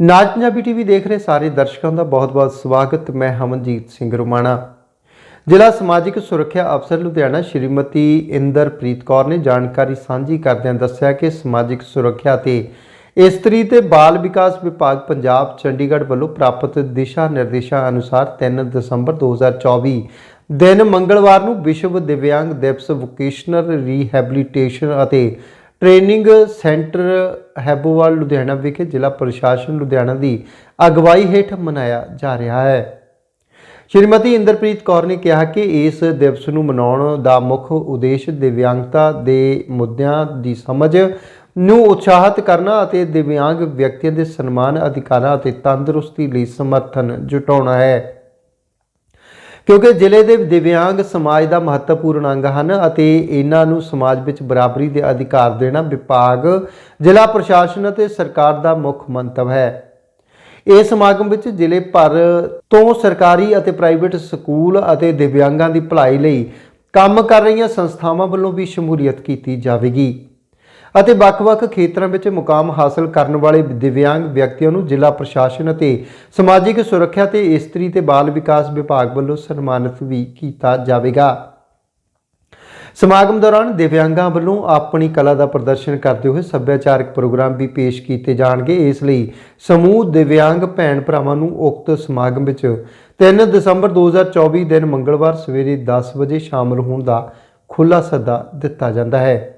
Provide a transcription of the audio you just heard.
ਨਾਜ Punjabi TV ਦੇਖ ਰਹੇ ਸਾਰੇ ਦਰਸ਼ਕਾਂ ਦਾ ਬਹੁਤ-ਬਹੁਤ ਸਵਾਗਤ। ਮੈਂ ਹਮਨਜੀਤ ਸਿੰਘ ਰੁਮਾਣਾ। ਜ਼ਿਲ੍ਹਾ ਸਮਾਜਿਕ ਸੁਰੱਖਿਆ ਅਫਸਰ ਲੁਧਿਆਣਾ ਸ਼੍ਰੀਮਤੀ ਇੰਦਰਪ੍ਰੀਤ ਕੌਰ ਨੇ ਜਾਣਕਾਰੀ ਸਾਂਝੀ ਕਰਦਿਆਂ ਦੱਸਿਆ ਕਿ ਸਮਾਜਿਕ ਸੁਰੱਖਿਆ ਤੇ ਇਸਤਰੀ ਤੇ ਬਾਲ ਵਿਕਾਸ ਵਿਭਾਗ ਪੰਜਾਬ ਚੰਡੀਗੜ੍ਹ ਵੱਲੋਂ ਪ੍ਰਾਪਤ ਦਿਸ਼ਾ ਨਿਰਦੇਸ਼ਾਂ ਅਨੁਸਾਰ 3 ਦਸੰਬਰ 2024 ਦਿਨ ਮੰਗਲਵਾਰ ਨੂੰ ਵਿਸ਼ਵ ਦਿਵਿਆਂਗ ਦਿਵਸ ਵੋਕੇਸ਼ਨਲ ਰੀਹੈਬਿਲਿਟੇਸ਼ਨ ਅਤੇ ਟ੍ਰੇਨਿੰਗ ਸੈਂਟਰ ਹੈਬੋਵਾਲ, ਲੁਧਿਆਣਾ ਵਿਖੇ ਜ਼ਿਲ੍ਹਾ ਪ੍ਰਸ਼ਾਸਨ ਲੁਧਿਆਣਾ ਦੀ ਅਗਵਾਈ ਹੇਠ ਮਨਾਇਆ ਜਾ ਰਿਹਾ ਹੈ। ਸ਼੍ਰੀਮਤੀ ਇੰਦਰਪ੍ਰੀਤ ਕੌਰ ਨੇ ਕਿਹਾ ਕਿ ਇਸ ਦਿਵਸ ਨੂੰ ਮਨਾਉਣ ਦਾ ਮੁੱਖ ਉਦੇਸ਼ ਦਿਵਿਆਂਗਤਾ ਦੇ ਮੁੱਦਿਆਂ ਦੀ ਸਮਝ ਨੂੰ ਉਤਸ਼ਾਹਿਤ ਕਰਨਾ ਅਤੇ ਦਿਵਿਆਂਗ ਵਿਅਕਤੀਆਂ ਦੇ ਸਨਮਾਨ, ਅਧਿਕਾਰਾਂ ਅਤੇ ਤੰਦਰੁਸਤੀ ਲਈ ਸਮਰਥਨ ਜੁਟਾਉਣਾ ਹੈ। ਕਿਉਂਕਿ ਜ਼ਿਲ੍ਹੇ ਦੇ ਦਿਵਿਆਂਗ ਸਮਾਜ ਦਾ ਮਹੱਤਵਪੂਰਨ ਅੰਗ ਹਨ ਅਤੇ ਇਹਨਾਂ ਨੂੰ ਸਮਾਜ ਵਿੱਚ ਬਰਾਬਰੀ ਦੇ ਅਧਿਕਾਰ ਦੇਣਾ ਵਿਭਾਗ, ਜ਼ਿਲ੍ਹਾ ਪ੍ਰਸ਼ਾਸਨ ਅਤੇ ਸਰਕਾਰ ਦਾ ਮੁੱਖ ਮੰਤਵ ਹੈ। ਇਸ ਸਮਾਗਮ ਵਿੱਚ ਜ਼ਿਲ੍ਹੇ ਭਰ ਤੋਂ ਸਰਕਾਰੀ ਅਤੇ ਪ੍ਰਾਈਵੇਟ ਸਕੂਲ ਅਤੇ ਦਿਵਿਆਂਗਾਂ ਦੀ ਭਲਾਈ ਲਈ ਕੰਮ ਕਰ ਰਹੀਆਂ ਸੰਸਥਾਵਾਂ ਵੱਲੋਂ ਵੀ ਸ਼ਮੂਲੀਅਤ ਕੀਤੀ ਜਾਵੇਗੀ। ਅਤੇ ਵੱਖ-ਵੱਖ ਖੇਤਰਾਂ ਵਿੱਚ ਮੁਕਾਮ ਹਾਸਲ ਕਰਨ ਵਾਲੇ ਦਿਵਿਆਂਗ ਵਿਅਕਤੀਆਂ ਨੂੰ ਜ਼ਿਲ੍ਹਾ ਪ੍ਰਸ਼ਾਸਨ ਅਤੇ ਸਮਾਜਿਕ ਸੁਰੱਖਿਆ ਤੇ ਇਸਤਰੀ ਤੇ ਬਾਲ ਵਿਕਾਸ ਵਿਭਾਗ ਵੱਲੋਂ ਸਨਮਾਨਿਤ ਵੀ ਕੀਤਾ ਜਾਵੇਗਾ। ਸਮਾਗਮ ਦੌਰਾਨ ਦਿਵਿਆਂਗਾਂ ਵੱਲੋਂ ਆਪਣੀ ਕਲਾ ਦਾ ਪ੍ਰਦਰਸ਼ਨ ਕਰਦੇ ਹੋਏ ਸੱਭਿਆਚਾਰਕ ਪ੍ਰੋਗਰਾਮ ਵੀ ਪੇਸ਼ ਕੀਤੇ ਜਾਣਗੇ। ਇਸ ਲਈ ਸਮੂਹ ਦਿਵਿਆਂਗ ਭੈਣ ਭਰਾਵਾਂ ਨੂੰ ਉਕਤ ਸਮਾਗਮ ਵਿੱਚ 3 ਦਸੰਬਰ 2024 ਦਿਨ ਮੰਗਲਵਾਰ ਸਵੇਰੇ 10 ਵਜੇ ਸ਼ਾਮਲ ਹੋਣ ਦਾ ਖੁੱਲ੍ਹਾ ਸੱਦਾ ਦਿੱਤਾ ਜਾਂਦਾ ਹੈ।